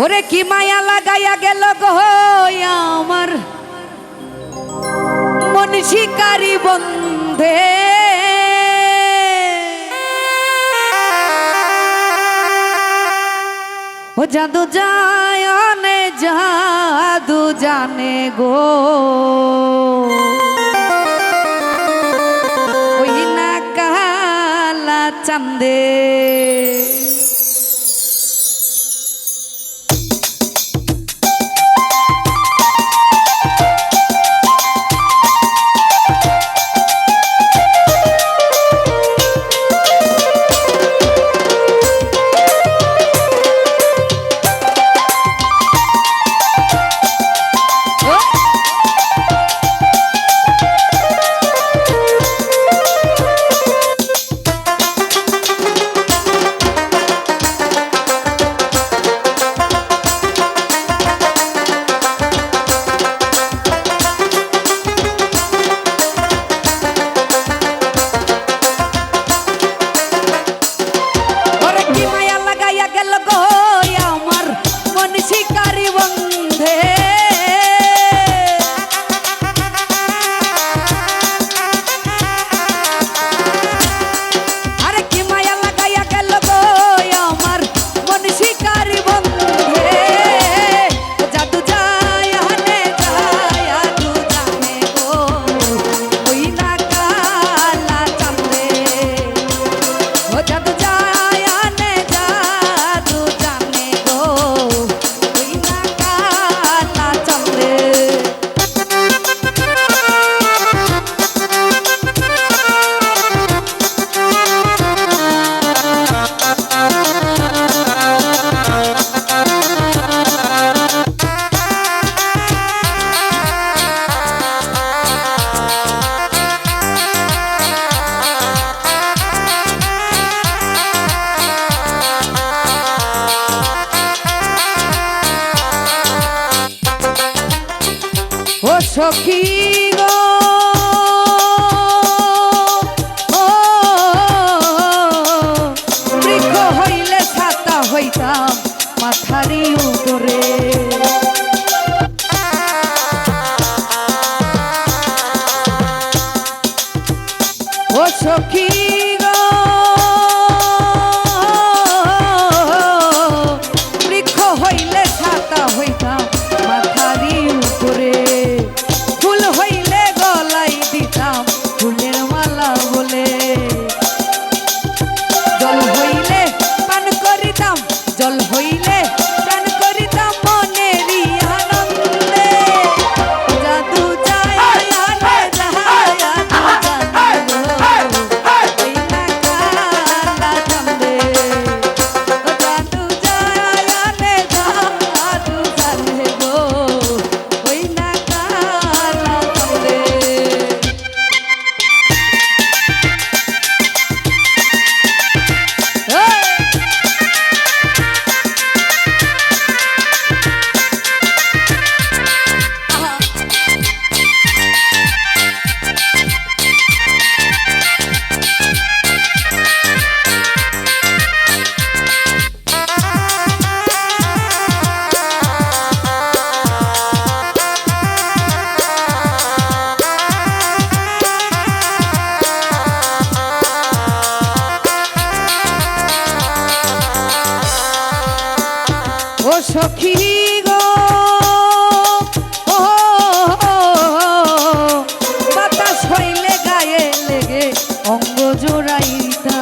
ওরে কি মায়া লাগাইয়া গেল আমার? মন শিকারি বন্ধে। ও জাদু যায় জাদু জানে গো। ওই না কালা চন্দে ও সখী গো। বৃক্ষ হইলে ছাতা হইতাম মাথারি উপরে ও সখী সখী গো। ও বাতাস হইলে গায়ে লেগে অঙ্গ জোড়াইতা।